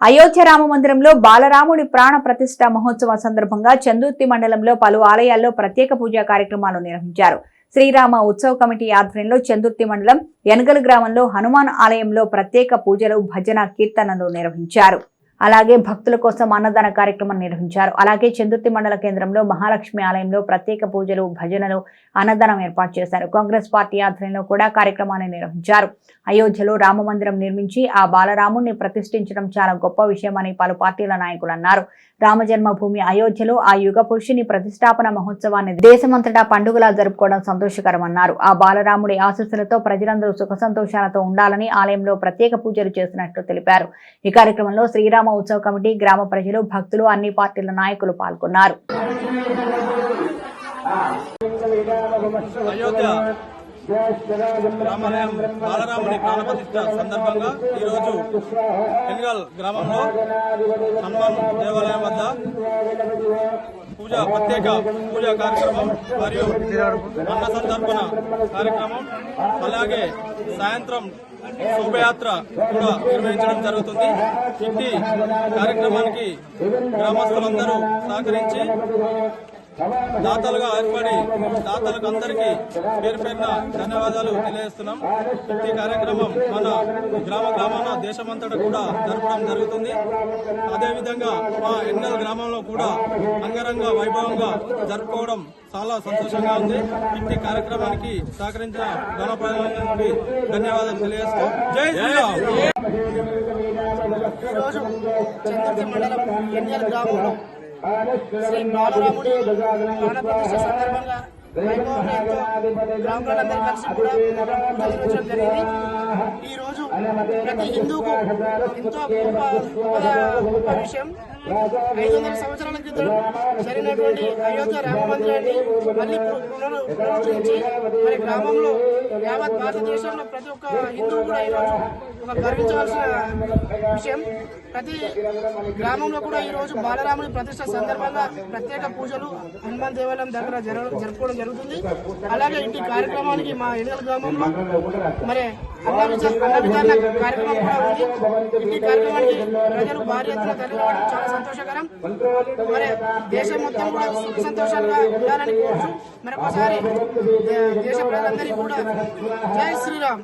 అయోధ్య రామ మందిరంలో బాలరాముడి ప్రాణ ప్రతిష్ట మహోత్సవం సందర్భంగా చందుర్తి మండలంలో పలు ఆలయాల్లో ప్రత్యేక పూజా కార్యక్రమాలు నిర్వహించారు. శ్రీరామ ఉత్సవ కమిటీ ఆధ్వర్యంలో చందుర్తి మండలం యనగల్ గ్రామంలో హనుమాన్ ఆలయంలో ప్రత్యేక పూజలు భజన కీర్తనలు నిర్వహించారు. అలాగే భక్తుల కోసం అన్నదాన కార్యక్రమం నిర్వహించారు. అలాగే చందుర్తి మండల కేంద్రంలో మహాలక్ష్మి ఆలయంలో ప్రత్యేక పూజలు భజనలు అన్నదానం ఏర్పాటు చేశారు. కాంగ్రెస్ పార్టీ ఆధ్వర్యంలో కూడా కార్యక్రమాన్ని నిర్వహించారు. అయోధ్యలో రామ మందిరం నిర్మించి ఆ బాలరాముణ్ణి ప్రతిష్ఠించడం చాలా గొప్ప విషయమని పలు పార్టీల నాయకులు అన్నారు. రామ జన్మభూమి అయోధ్యలో ఆ యుగ పురుషుని ప్రతిష్టాపన మహోత్సవాన్ని దేశమంతటా పండుగలా జరుపుకోవడం సంతోషకరమన్నారు ఆ బాలరాముడి ఆశీస్సులతో ప్రజలందరూ సుఖ సంతోషాలతో ఉండాలని ఆలయంలో ప్రత్యేక పూజలు చేసినట్లు తెలిపారు. ఈ కార్యక్రమంలో శ్రీరామ ఉత్సవ కమిటీ గ్రామ ప్రజలు భక్తులు అన్ని పార్టీల నాయకులు పాల్గొన్నారు. రామాలయం బాలరాముని సందర్భంగా ఈరోజు గ్రామంలో హనుమాన్ దేవాలయం వద్ద పూజ ప్రత్యేక పూజా కార్యక్రమం మరియు అన్న సందర్భన కార్యక్రమం అలాగే సాయంత్రం శోభయాత్ర కూడా నిర్వహించడం జరుగుతుంది. ఇంటి కార్యక్రమానికి గ్రామస్తులందరూ సహకరించి దాతలుగా ఏర్పడి దాతలకు అందరికీ పేరు పేరున ధన్యవాదాలు తెలియజేస్తున్నాం. ఈ కార్యక్రమం మన గ్రామ గ్రామాన దేశమంతటా కూడా జరపడం జరుగుతుంది. అదేవిధంగా మా ఎన్నెల గ్రామంలో కూడా అంగరంగ వైభవంగా జరుపుకోవడం చాలా సంతోషంగా ఉంది. ఇంటి కార్యక్రమానికి సహకరించిన గ్రామ ప్రజలందరికీ ధన్యవాదాలు తెలియజేస్తూ జై శ్రీరామ్. ఈరోజు మండలం ఎన్నికల గ్రామంలో శ్రీ సందర్భంగా వైభవంతో గ్రామ ప్రజలందరూ కలిసి కూడా పూజలు జరిగింది ఈ రోజు ప్రతి హిందూకు ఎంతో గొప్ప- గొప్ప విషయం ఐదు వందల సంవత్సరాల క్రితం జరిగినటువంటి అయోధ్య రామ మందిరాన్ని మళ్ళీ పునరుద్ధరించి మరి గ్రామంలో యావత్ భారతదేశంలో ప్రతి ఒక్క హిందువు కూడా ఈరోజు ఒక గర్వించవలసిన విషయం ప్రతి గ్రామంలో కూడా ఈరోజు బాలరాముని ప్రతిష్ట సందర్భంగా ప్రత్యేక పూజలు హనుమాన్ దేవాలయం దగ్గర జరగ- జరుపుకోవడం జరుగుతుంది అలాగే ఇంటి కార్యక్రమానికి మా ఎన్నికల గ్రామంలో మరి అన్న విచ- అన్న విచారణ కార్యక్రమం కూడా ఉంది ఇంటి కార్యక్రమానికి ప్రజలు భారీ ఎత్తున తరలిరావడం చాలా సంతోషకరం. మరి దేశం మొత్తం కూడా సుఖ సంతోషాలుగా ఉండాలని కోరుచు. మరొకసారి దేశ ప్రజలందరికీ కూడా జై శ్రీరామ్.